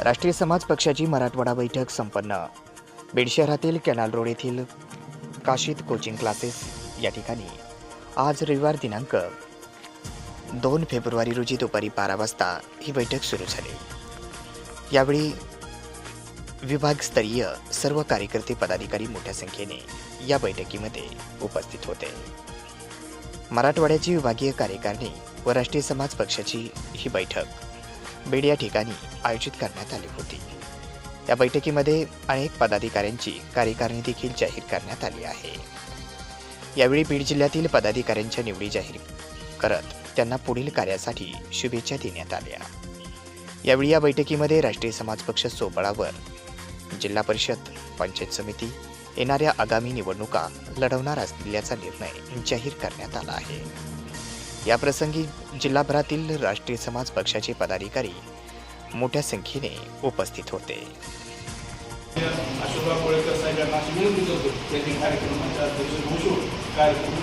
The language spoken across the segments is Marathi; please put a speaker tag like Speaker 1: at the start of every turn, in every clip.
Speaker 1: राष्ट्रीय समाज पक्षाची मराठवाडा बैठक संपन्न. बीड शहरातील कॅनाल रोड येथील काशीत कोचिंग क्लासेस या ठिकाणी आज रविवार दिनांक दोन फेब्रुवारी रोजी दुपारी बारा वाजता ही बैठक सुरू झाली. यावेळी विभागस्तरीय सर्व कार्यकर्ते पदाधिकारी मोठ्या संख्येने या बैठकीमध्ये उपस्थित होते. मराठवाड्याची विभागीय कार्यकारिणी व राष्ट्रीय समाज पक्षाची ही बैठक बीड या ठिकाणी आयोजित करण्यात आली होती. या बैठकीमध्ये अनेक पदाधिकाऱ्यांची कार्यकारिणी देखील जाहीर करण्यात आली आहे. यावेळी बीड जिल्ह्यातील पदाधिकाऱ्यांच्या निवडी जाहीर करत त्यांना पुढील कार्यासाठी शुभेच्छा देण्यात आल्या. यावेळी या बैठकीमध्ये राष्ट्रीय समाज पक्ष सोबळावर जिल्हा परिषद पंचायत समिती येणाऱ्या आगामी निवडणुका लढवणार असल्याचा निर्णय जाहीर करण्यात आला आहे. या प्रसंगी जिल्हाभरातील राष्ट्रीय समाज पक्षाचे पदाधिकारी मोठ्या संख्येने उपस्थित होते.
Speaker 2: अशोकराव कोळेकर साहेबांना त्यांनी कार्यक्रमाच्या अध्यक्ष घोषून कार्यक्रम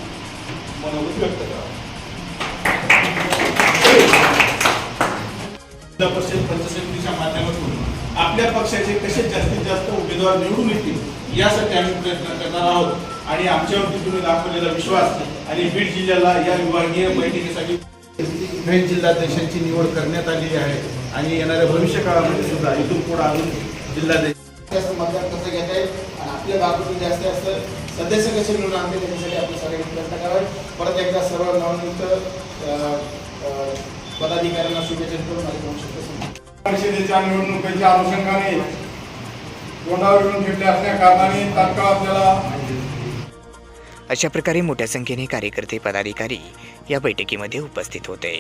Speaker 2: मनोगत व्यक्त करा जिल्हा परिषद माध्यमातून आपल्या पक्षाचे कसे जास्तीत जास्त उमेदवार निवडून येतील यासाठी आम्ही प्रयत्न करणार आहोत. आणि आमच्यावरती तुम्ही दाखवलेला विश्वास आणि बीड जिल्ह्याला या विभागीय बैठकीसाठी बीड जिल्हाध्यक्षांची निवड करण्यात आलेली आहे आणि येणाऱ्या भविष्य काळामध्ये सुद्धा इथून पुढे अजून जिल्हाध्यक्ष
Speaker 3: जास्त मतदान कसं घेता येईल? आणि आपल्या भागातून जास्त जास्त सदस्य कसे मिळून आणले त्याच्यासाठी आपण सगळे प्रयत्न करावे. परत एकदा सर्व नवनियुक्त अ, अ, पदाधिकाऱ्यांना शुभेच्छा करून माझे दोन शब्द.
Speaker 2: परिषदेच्या निवडणुकीच्या अनुषंगाने तोंडावरून घेतले असल्या कारणाने तात्काळ आपल्याला
Speaker 1: अशा प्रकारे मोठ्या संख्येने कार्यकर्ते पदाधिकारी या बैठकीमध्ये उपस्थित होते.